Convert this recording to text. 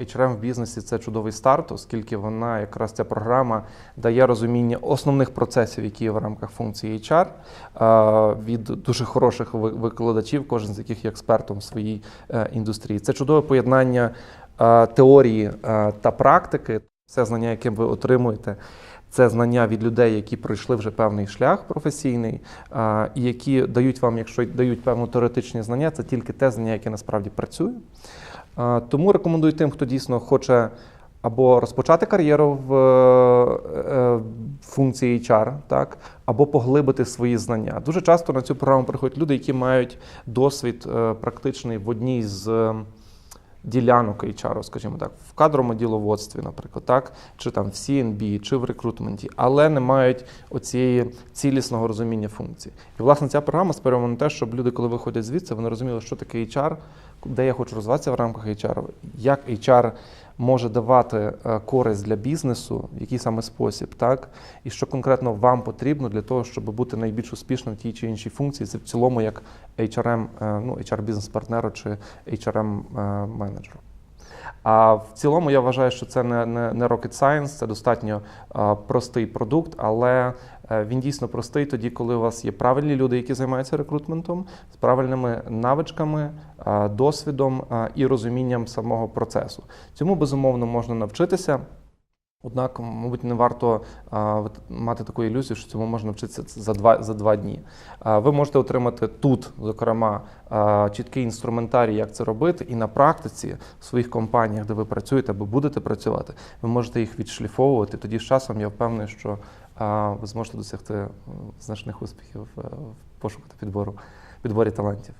HRM в бізнесі це чудовий старт, оскільки вона якраз ця програма дає розуміння основних процесів, які є в рамках функції HR, е, від дуже хороших викладачів, кожен з яких є експертом в своїй е, індустрії. Це чудове поєднання е, теорії та практики. Все знання, яке ви отримуєте, це знання від людей, які пройшли вже певний шлях професійний, і які дають вам, якщо дають певно теоретичні знання, це тільки те знання, яке насправді працює. Тому рекомендую тим, хто дійсно хоче або розпочати кар'єру в е, функції HR, так, або поглибити свої знання. Дуже часто на цю програму приходять люди, які мають досвід е, практичний в одній з. Ділянок HR, скажімо так, в кадровому діловодстві, наприклад, так, чи там в CNB, чи в рекрутменті, але не мають оцієї цілісного розуміння функцій. І власне ця програма спрямована на те, щоб люди, коли виходять звідси, вони розуміли, що таке HR, де я хочу розвиватися в рамках HR, як HR може давати е, користь для бізнесу, в який саме спосіб, так, і що конкретно вам потрібно для того, щоб бути найбільш успішним в тій чи іншій функції, це в цілому як HRM, е, ну, HR бізнес-партнеру чи HRM е, менеджеру. А в цілому я вважаю, що це не, не, не rocket science, це достатньо е, простий продукт, але е, він дійсно простий тоді, коли у вас є правильні люди, які займаються рекрутментом, з правильними навичками, е, досвідом е, і розумінням самого процесу. Цьому безумовно можна навчитися. Однак, мабуть, не варто а, мати таку ілюзію, що цьому можна вчитися за два, за два дні. А, ви можете отримати тут, зокрема, а, чіткий інструментарій, як це робити, і на практиці в своїх компаніях, де ви працюєте або будете працювати, ви можете їх відшліфовувати. Тоді з часом я впевнений, що а, ви зможете досягти значних успіхів е, в пошуку та підбору підборі талантів.